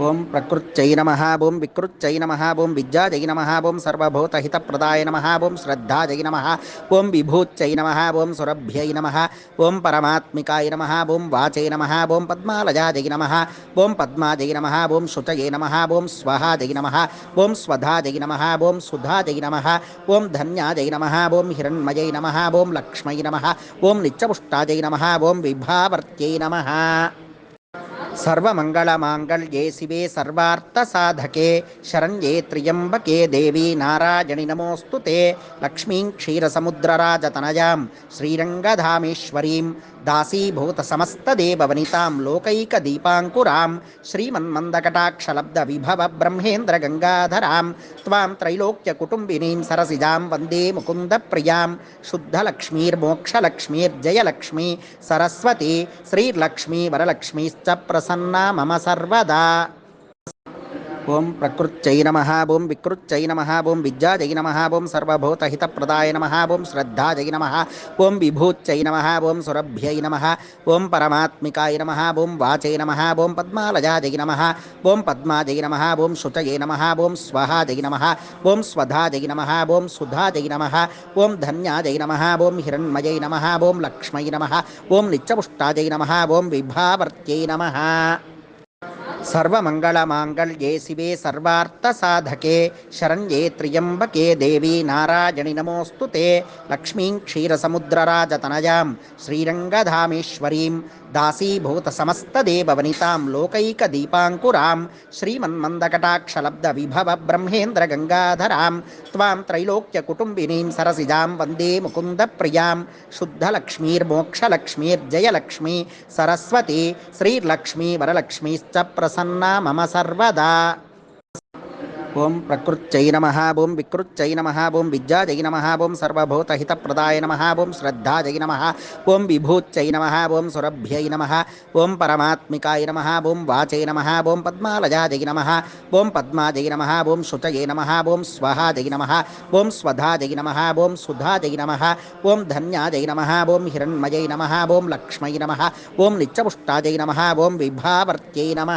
ఓం ప్రకృత్యై నమ ఓం వికృత్యై నమ ఓం విద్యాజై నమ ఓం సర్వభూతహితప్రదాయ నమ ఓం శ్రద్ధాజై నమ ఓం విభూత్యై నమ ఓం సురభ్యై నమ ఓం పరమాత్మికాయ నమ ఓం వాచై నమ ఓం పద్మాలజాజై నమ ఓం పద్మాజై నమ ఓం శుచయై నమ ఓం స్వహాజై నమ ఓం స్వధాజై నమ ఓం సుధాజై నమ ఓం ధన్యాజై నమ ఓం హిరణ్మయై నమ ఓం లక్ష్మై నమ ఓం నిత్యపుష్టాజై నమ ఓం విభావర్త్యై నమ సర్వమంగళమాంగళ్యే శివే సర్వార్థసాధకే. శరణ్యే త్రియంబకే దేవి నారాయణి నమోస్తు తే. లక్ష్మీం క్షీరసముద్రరాజతనయాం శ్రీరంగధామేశ్వరీం. దాసీభూత సమస్తదేవవనితాం లోకైక దీపాంకురాం దాసీభూతసమస్తదేవవనితాం విభవ బ్రహ్మేంద్ర గంగాధరాం త్వాం త్రైలోక్య కుటుంబినీం సరసిజాం వందే ముకుంద ప్రియాం శుద్ధలక్ష్మీర్మోక్షలక్ష్మీర్జయలక్ష్మీ సరస్వతి శ్రీర్లక్ష్మీ వరలక్ష్మీశ్చ ప్రసన్నా మమ సర్వదా ఓం ప్రకృత్యై నమ ఓం వికృత్యై నమ ఓం విద్యాజై నమ ఓం సర్వభూతహితప్రదాయ నమ ఓం శ్రద్ధాజై నమ ఓం విభూత్యై నమ ఓం సురభ్యై నమ ఓం పరమాత్మికాయ నమ ఓం వాచై నమ ఓం పద్మాలజాజై నమ ఓం పద్మాజై నమ ఓం శుచయే నమ ఓం స్వహాజై నమ ఓం స్వధాజై నమ ఓం సుధాజై నమ ఓం ధన్యాజై నమ ఓం హిరణ్మయై నమ ఓం లక్ష్మై నమ ఓం నిత్యపుష్టాజై నమ ఓం విభావర్త్యై నమ సర్వమంగళమాంగళ్యే శివే సర్వార్థసాధకే శరణ్యే త్రియంబకే దేవి నారాయణి నమోస్తు తే. లక్ష్మీం క్షీరసముద్రరాజతనయాం శ్రీరంగధామేశ్వరీం దాసీభూత సమస్తదేవవనితాం లోకైకదీపాంకురాం శ్రీమన్మందకటాక్షలబ్ద విభవ బ్రహ్మేంద్ర గంగాధరాం త్వాం త్రైలోక్యకుటుంబినీం సరసిజాం వందే ముకుంద ప్రియాం శుద్ధలక్ష్మీర్మోక్షలక్ష్మీర్జయలక్ష్మీ సరస్వతి శ్రీర్లక్ష్మీ వరలక్ష్మీశ్చ ప్ర ప్రసన్నా మమ సర్వదా. ఓం ప్రకృత్యై నమ ఓం వికృత్యై నమ ఓం విద్యాజై నమ ఓం సర్వభూతహితప్రదాయ నమ ఓం శ్రద్ధాజై నమ ఓం విభూత్యై నమ ఓం సురభ్యై నమ ఓం పరమాత్మికాయ నమ ఓం వాచై నమ ఓం పద్మాలజాజై నమ ఓం పద్మాజై నమ ఓం శుచయే నమ ఓం స్వహాజై నమ ఓం స్వధాజై నమ ఓం సుధాజై నమ ఓం ధన్యాజై నమ ఓం హిరణ్మయై నమ ఓం లక్ష్మై నమ ఓం నిత్యపుష్టాజై నమ ఓం విభావర్త్యై నమ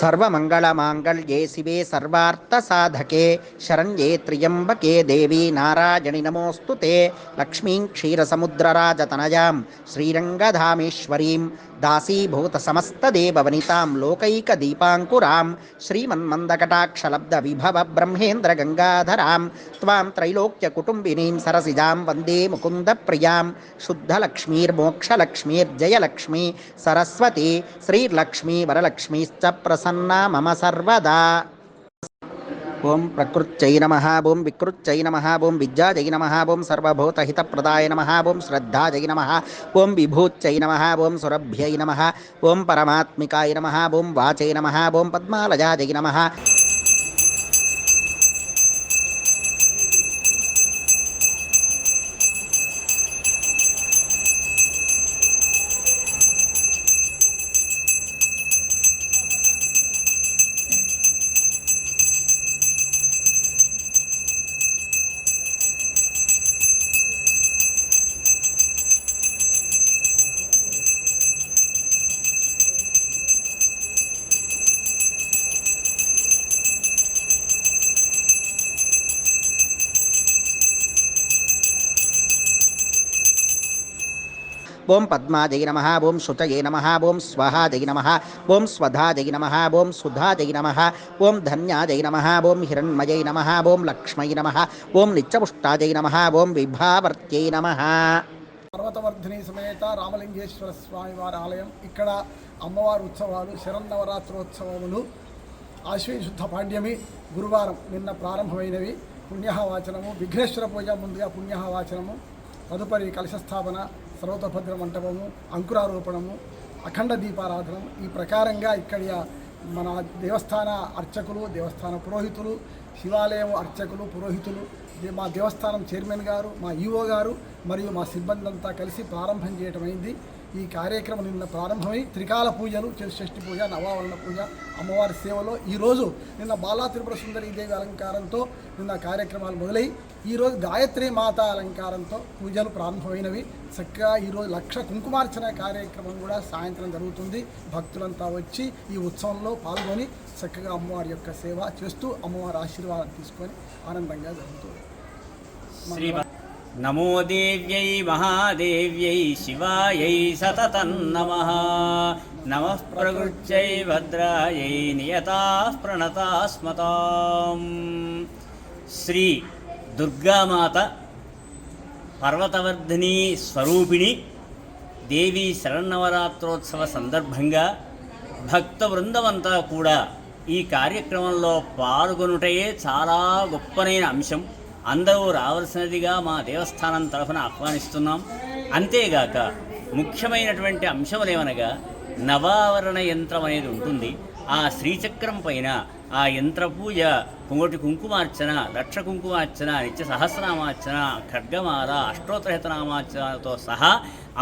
సర్వమంగళమాంగళ్యే శివే సర్వార్థసాధకే శరణ్యే త్ర్యంబకే దేవీ నారాయణి నమోస్తుతే లక్ష్మీం క్షీరసముద్రరాజతనయాం శ్రీరంగధామేశ్వరీం దాసీభూత సమస్తదేవనితాం లోకైక దీపాంకురాం శ్రీమన్మందకటాక్షలబ్ద విభవ బ్రహ్మేంద్ర గంగాధరాం త్వాం త్రైలోక్య కుటుంబినీం సరసిజాం వందే ముకుంద ప్రియాం శుద్ధలక్ష్మీర్మోక్షలక్ష్మీర్జయలక్ష్మీ సరస్వతి శ్రీర్లక్ష్మీ వరలక్ష్మీశ్చ ప్రసన్నా మమ సర్వదా ఓం ప్రకృత్యై నమ ఓం వికృత్యై నమ ఓం విద్యాజై నమ ఓం సర్వభూతహితప్రదాయ నమ ఓం శ్రద్ధాజై నమ ఓం విభూత్యై నమ ఓం సురభ్యై నమ ఓం పరమాత్మికాయ నమ ఓం వాచై నమ ఓం పద్మాలజాజై నమ. ఓం పద్మాదై నమ ఓం శుచయే నమ ఓం స్వహాదై నమ ఓం స్వధాదై నమ ఓం సుధాదై నమ ఓం ధన్యాదై నమ ఓం హిరణ్మయై నమ ఓం లక్ష్మై నమ ఓం నిత్యపుష్టాదై నమ ఓం విభావర్త్యై నమ. పర్వతవర్ధిని సమేత రామలింగేశ్వర స్వామి వారి ఆలయం. ఇక్కడ అమ్మవారి ఉత్సవాలు శరన్నవరాత్రోత్సవములు ఆశ్వీ శుద్ధ పాండ్యమి గురువారం నిన్న ప్రారంభమైనవి. పుణ్యవాచనము విఘ్నేశ్వర పూజ ముందుగా పుణ్యవాచనము తదుపరి కలశస్థాపన సర్వతభద్ర మంటపము అంకురారోపణము అఖండ దీపారాధనం ఈ ప్రకారంగా ఇక్కడి మన దేవస్థాన అర్చకులు దేవస్థాన పురోహితులు శివాలయం అర్చకులు పురోహితులు మా దేవస్థానం చైర్మన్ గారు మా ఈఓ గారు మరియు మా సిబ్బంది అంతా కలిసి ప్రారంభం చేయటమైంది. ఈ కార్యక్రమం నిన్న ప్రారంభమై త్రికాల పూజలు చేసి షష్ఠి పూజ నవావరణ పూజ అమ్మవారి సేవలో ఈరోజు నిన్న బాలా త్రిపుర సుందరి దేవి అలంకారంతో నిన్న కార్యక్రమాలు మొదలై ఈరోజు గాయత్రి మాత అలంకారంతో పూజలు ప్రారంభమైనవి. చక్కగా ఈరోజు లక్ష కుంకుమార్చన కార్యక్రమం కూడా సాయంత్రం జరుగుతుంది. భక్తులంతా వచ్చి ఈ ఉత్సవంలో పాల్గొని చక్కగా అమ్మవారి యొక్క సేవ చేస్తూ అమ్మవారి ఆశీర్వాదం తీసుకొని ఆనందంగా జరుగుతుంది. నమో దేవ్యై మహాదేవ్యై శివాయై సతతం నమ నమ ప్రకృత్యై భద్రాయై నియతా ప్రణతాస్మతాం. శ్రీ దుర్గామాత పర్వతవర్ధిని స్వరూపిణి దేవి శరన్నవరాత్రోత్సవ సందర్భంగా భక్త బృందమంతా కూడా ఈ కార్యక్రమంలో పాల్గొనుటయే చాలా గొప్పనైన అంశం. అందరూ రావాల్సినదిగా మా దేవస్థానం తరఫున ఆహ్వానిస్తున్నాం. అంతేగాక ముఖ్యమైనటువంటి అంశములేమనగా నవావరణ యంత్రం అనేది ఉంటుంది. ఆ శ్రీచక్రం పైన ఆ యంత్ర పూజ పొంగటి కుంకుమార్చన లక్ష కుంకుమార్చన నిత్య సహస్రనామార్చన ఖడ్గమాల అష్టోత్తరహితనామార్చనతో సహా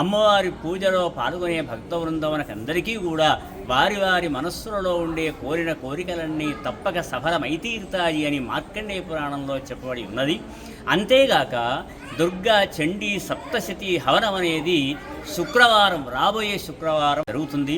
అమ్మవారి పూజలో పాల్గొనే భక్త బృందమునకందరికీ కూడా వారి వారి మనస్సులలో ఉండే కోరిన కోరికలన్నీ తప్పక సఫలమైతీరుతాయి అని మార్కండేయ పురాణంలో చెప్పబడి ఉన్నది. అంతేగాక దుర్గా చండీ సప్తశతి హవనం అనేది శుక్రవారం రాబోయే శుక్రవారం జరుగుతుంది.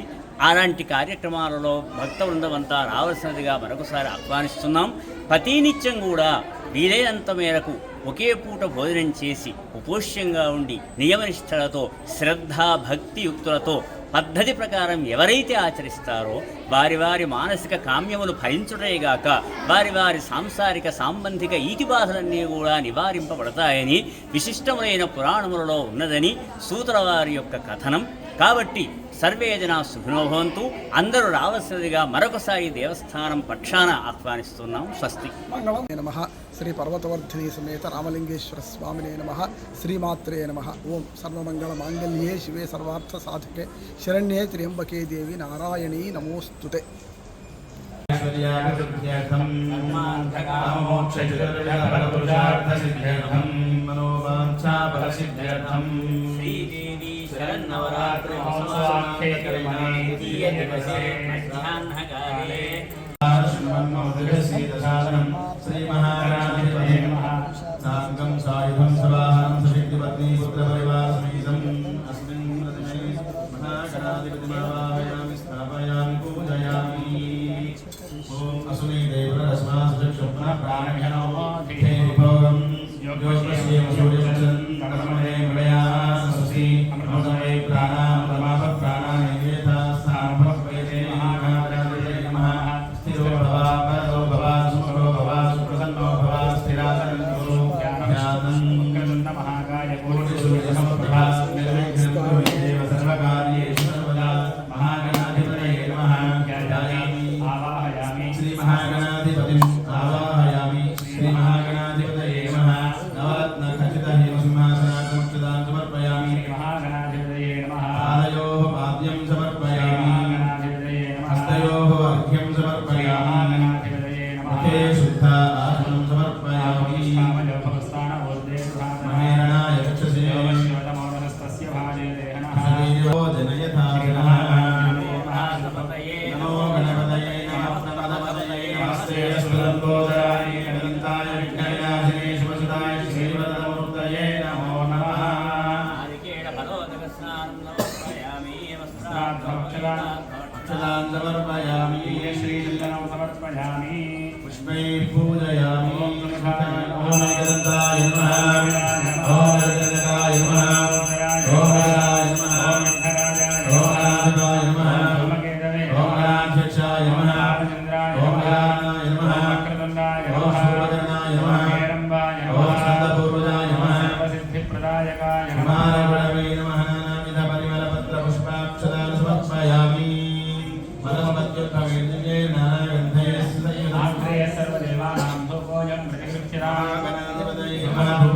అలాంటి కార్యక్రమాలలో భక్త బృందమంతా రావాల్సినదిగా మరొకసారి ఆహ్వానిస్తున్నాం. ప్రతినిత్యం కూడా వీలైనంత మేరకు ఒకే పూట భోజనం చేసి ఉపోష్యంగా ఉండి నియమనిష్టలతో శ్రద్ధ భక్తియుక్తులతో పద్ధతి ప్రకారం ఎవరైతే ఆచరిస్తారో వారి వారి మానసిక కామ్యములు ఫలించుటేగాక వారి వారి సాంసారిక సాంబంధిక ఈతి బాధలన్నీ కూడా నివారింపబడతాయని విశిష్టములైన పురాణములలో ఉన్నదని సూత్రవారి యొక్క కథనం. కాబట్టి సర్వే జనా సుఖినోభవంతు అందరూ రావాల్సినదిగా మరొకసారి దేవస్థానం పక్షాన ఆహ్వానిస్తున్నాం. స్వస్తి. మంగళం. నమ. శ్రీ పర్వతవర్ధిని సమేత రామలింగేశ్వర స్వామినే నమ. శ్రీమాత్రే నమ. ఓం సర్వమంగళ మాంగళ్యే శివే సర్వార్థ సాధకే. శరణ్యే త్ర్యంబకే దేవి నారాయణీ నమోస్తుతే. మనోవాంఛాఫలసిద్ధ్యర్థం Peterman, నమస్తే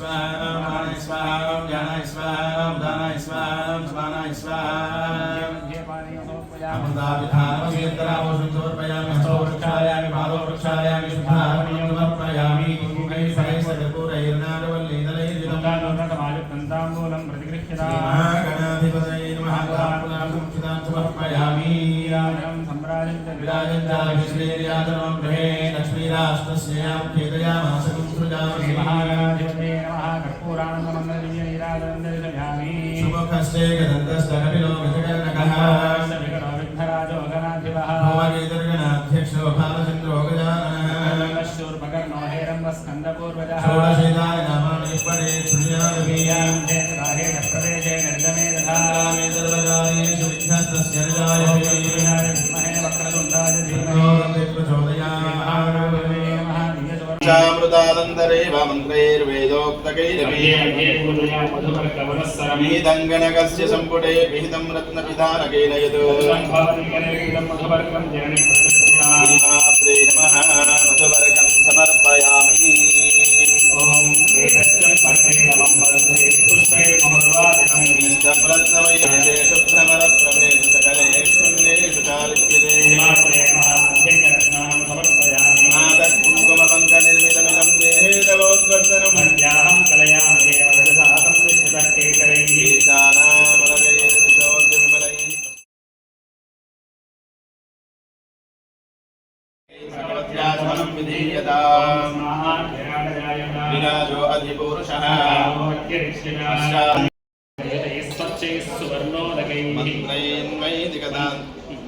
स्वाहा प्राणाय स्वाहा ज्ञानाय स्वाहा दानाय स्वाहा स्वानाय स्वाहा मध्ये पानीयं समर्पयामि अमृताभिधानमसीतरावशुं समर्पयामि हस्तो वृक्षायामि पादो वृक्षायामि शुद्धारण्यं समर्पयामि कुङ्कुमैः कर्पूरैर्नागवल्लीदलैर्युतं दन्ताम्बूलं प्रतिगृह्यता महागणाधिपतये नमः पुराणं समर्पयामि वीराजनं सम्राजन्त विराजन्ताभिश्रीर्यातनं गृहे लक्ष्मीराष्ट्रस्यां खेदयामासकं सृजामि महागणाधिपते नमस्ते गदन्तस्तनभिलो विधकर्णकः सविगणविद्धराजो गणाधिपः भवानीतर्गणाध्यक्षो भालचन्द्रो गजाननः शूर्पकर्णो हेरम्बस्कन्दपूर्वजः षोडशीताय नामानि परे पुण्याभियाँ हेतराहेण प्रदेशे निर्गमे दधामि सर्वकार्येषु विघ्नस्तस्य निजाय అమృతానందరేవ మంత్రైర్వేదోక్తకైరీదంగణకస్య సంపుటే విహితం రత్నపిధానకేన యత్ మధువర్గం సమర్పయామి ఓం పుష్పై మహర్వాదం రత్నమయ విశేష భ్రమర विराजो अधिपुरुषः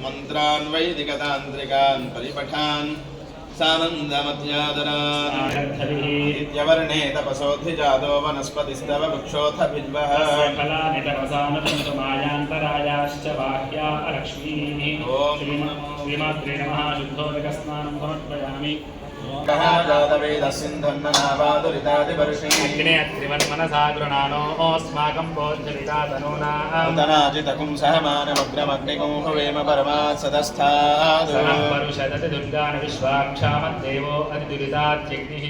मन्त्रैन्वैदिकतान् परिपठान्। सानन्दमध्यादरान् नित्यवर्णे तपसोऽधिजातो वनस्पतिस्तव वृक्षोऽथ बिल्वः मायान्तरायाश्च बाह्या अलक्ष्मीः। ॐ श्रीमात्रे नमः शुद्धोदकस्नानं समर्पयामि। ृणानोऽस्माकं भोजनिता तनूनाजितकुं सहमानमग्रमग्निगुं हवेम परमात् सदस्थादुरं परुषदति दुर्गान् विश्वाक्षामद्देवो अतिदुरितात्यग्निः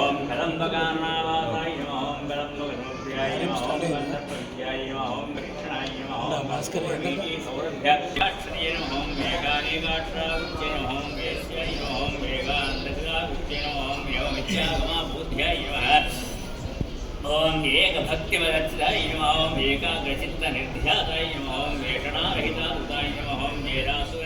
ॐ कलम्बकानावासाय नमः ॐ कलम्बकरोप्याय नमः ॐ कलम्बकरोप्याय नमः ॐ कृष्णाय नमः ॐ भास्कराय नमः ॐ मेघानेकाक्षराय नमः ॐ ఓం ఏవమిత్యాగమాబుద్ధ్యాయ నమః ఓం ఏకాగ్రచిత్త నమః ఓం ఏకాగ్రచిత్తనిర్ధ్యాతాయ ఓం వేషణారహితాయ నమః ఓం వేదాసుర